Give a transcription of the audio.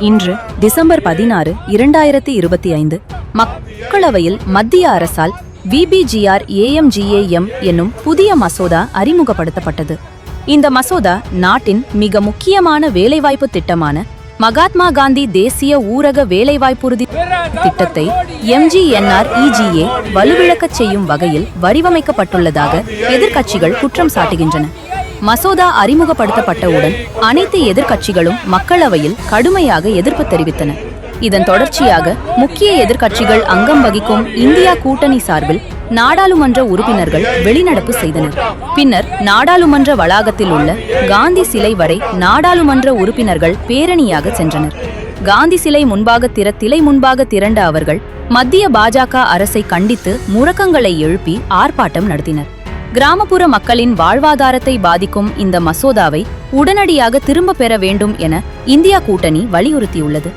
இன்று டிசம்பர் பதினாறு இரண்டாயிரத்தி இருபத்தி ஐந்து மக்களவையில் மத்திய அரசால் விபிஜிஆர் ஏஎம்ஜிஏஎம் என்னும் புதிய மசோதா அறிமுகப்படுத்தப்பட்டது. இந்த மசோதா நாட்டின் மிக முக்கியமான வேலைவாய்ப்பு திட்டமான மகாத்மா காந்தி தேசிய ஊரக வேலைவாய்ப்புறுதி திட்டத்தை எம்ஜிஎன்ஆர் இஜிஏ வலுவிழக்கச் செய்யும் வகையில் வடிவமைக்கப்பட்டுள்ளதாக எதிர்க்கட்சிகள் குற்றம் சாட்டுகின்றன. மசோதா அறிமுகப்படுத்தப்பட்டவுடன் அனைத்து எதிர்க்கட்சிகளும் மக்களவையில் கடுமையாக எதிர்ப்பு தெரிவித்தன. இதன் தொடர்ச்சியாக முக்கிய எதிர்க்கட்சிகள் அங்கம் வகிக்கும் இந்தியா கூட்டணி சார்பில் நாடாளுமன்ற உறுப்பினர்கள் வெளிநடப்பு செய்தனர். பின்னர் நாடாளுமன்ற வளாகத்தில் உள்ள காந்தி சிலை வரை நாடாளுமன்ற உறுப்பினர்கள் பேரணியாக சென்றனர். காந்தி சிலை முன்பாக திற திலை முன்பாக திரண்ட அவர்கள் மத்திய பாஜக அரசை கண்டித்து முழக்கங்களை எழுப்பி ஆர்ப்பாட்டம் நடத்தினர். கிராமப்புற மக்களின் வாழ்வாதாரத்தை பாதிக்கும் இந்த மசோதாவை உடனடியாக திரும்ப பெற வேண்டும் என இந்தியா கூட்டணி வலியுறுத்தியுள்ளது.